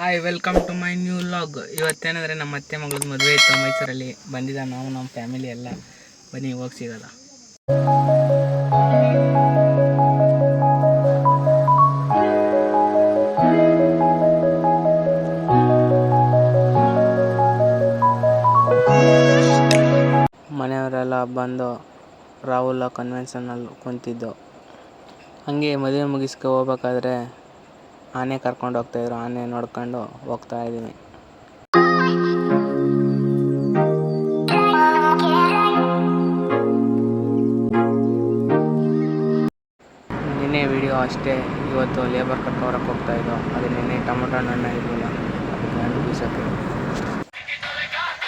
Hi welcome to my new vlog ಇವತ್ತೇನಂದರೆ ನಮ್ಮ ಅತ್ತೆ ಮಗಳದ್ದು ಮದುವೆ ಇತ್ತು, ಮೈಸೂರಲ್ಲಿ. ಬಂದಿದ್ದ ನಾವು, ನಮ್ಮ ಫ್ಯಾಮಿಲಿ ಎಲ್ಲ ಬನ್ನಿ ಹೋಗಿ ಸಿಗಲ್ಲ ಮನೆಯವರೆಲ್ಲ ಬಂದು ರಾಹುಲ ಕನ್ವೆನ್ಷನಲ್ಲಿ ಕುಂತಿದ್ದು. ಹಾಗೆ ಮದುವೆ ಮುಗಿಸ್ಕೊ ಹೋಗ್ಬೇಕಾದ್ರೆ ಆನೆ ಕರ್ಕೊಂಡು ಹೋಗ್ತಾಯಿದ್ರು ಆನೆ ನೋಡ್ಕೊಂಡು ಹೋಗ್ತಾ ಇದ್ದೀನಿ. ನಿನ್ನೆ ವಿಡಿಯೋ ಅಷ್ಟೇ. ಇವತ್ತು ಲೇಬರ್ ಕಟ್ಕೊರಕ್ಕೆ ಹೋಗ್ತಾ ಇದ್ದೋ ಅದು ನಿನ್ನೆ ಟೊಮೊಟೊ ಹಣ್ಣು ಇರಲಿಲ್ಲ. ಅದಕ್ಕೆ ಬೀಸೋಕ್ಕೆ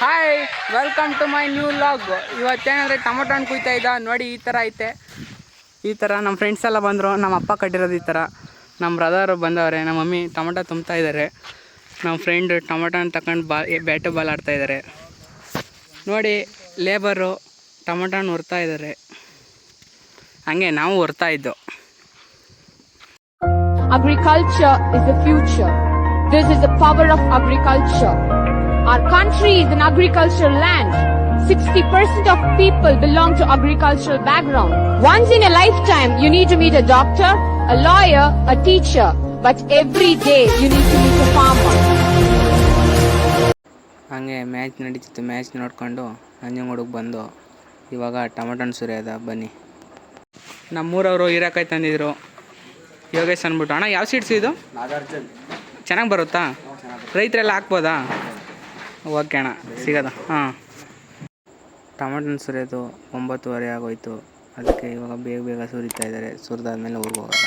hi welcome to my new vlog ಇವತ್ತೇನಂದರೆ tomato ಹಣ್ಣು ಕುಯ್ತಾ ಇದ್ದ? ನೋಡಿ, ಈ ಥರ ಐತೆ. ಈ ಥರ ನಮ್ಮ ಫ್ರೆಂಡ್ಸ್ ಎಲ್ಲ ಬಂದರು. ನಮ್ಮ ಅಪ್ಪ ಕಟ್ಟಿರೋದು ಈ ಥರ ನಮ್ಮ ಬ್ರದರ್ ಬಂದವ್ರೆ ನಮ್ಮ ಮಮ್ಮಿ ಟೊಮೊಟೊ ತುಂಬ್ತಾ ಇದ್ದಾರೆ ನಮ್ಮ ಫ್ರೆಂಡ್ ಟೊಮೆಟೊನ ತಗೊಂಡು ಬಾ ಬ್ಯಾಟು ಬಾಲ್ ಆಡ್ತಾ ಇದ್ದಾರೆ ನೋಡಿ ಲೇಬರು ಟೊಮೆಟೊನ ಹುರ್ತಾ ಇದ್ದಾರೆ ಹಂಗೆ ನಾವು ಹೊರ್ತಾ ಇದ್ದು Agriculture is the future. This is the power of agriculture. Our country is an agricultural land. 60% of people belong to agricultural background. Once in a lifetime, you need to meet a doctor, a lawyer, a teacher. But every day, you need to meet a farmer. ಹಂಗೆ match ನಡೀತಿತ್ತು match ನೋಡ್ಕೊಂಡು ನಂಜನಗೂಡಿಗೆ ಬಂದು. ಇವಾಗ tomato ಹಣ್ಣು ಸುರಿಯೋದ ಬನ್ನಿ. ನಮ್ಮೂರವರು ಹೀರಾಕಾಯಿ ತಂದಿದ್ರು. ಯೋಗೇಶ್ ಅಂದ್ಬಿಟ್ಟು ಅಣ್ಣ ಯಾವ ಸೀಡ್ಸ್ ಇದು? ಚೆನ್ನಾಗಿ ಬರುತ್ತಾ? ರೈತರೆಲ್ಲ ಹಾಕ್ಬೋದಾ? ಓಕೆ ಅಣ್ಣ ಸಿಗೋದ ಹಾಂ. ಟೊಮೊಟೊ ಹಣ್ಣು ಸುರಿಯೋದು ಒಂಬತ್ತುವರೆ ಆಗೋಯ್ತು. ಅದಕ್ಕೆ ಇವಾಗ ಬೇಗ ಬೇಗ ಸುರಿತಾ ಇದ್ದಾರೆ. ಸುರಿದಾದ್ಮೇಲೆ ಊರಿಗೆ ಹೋಗೋದು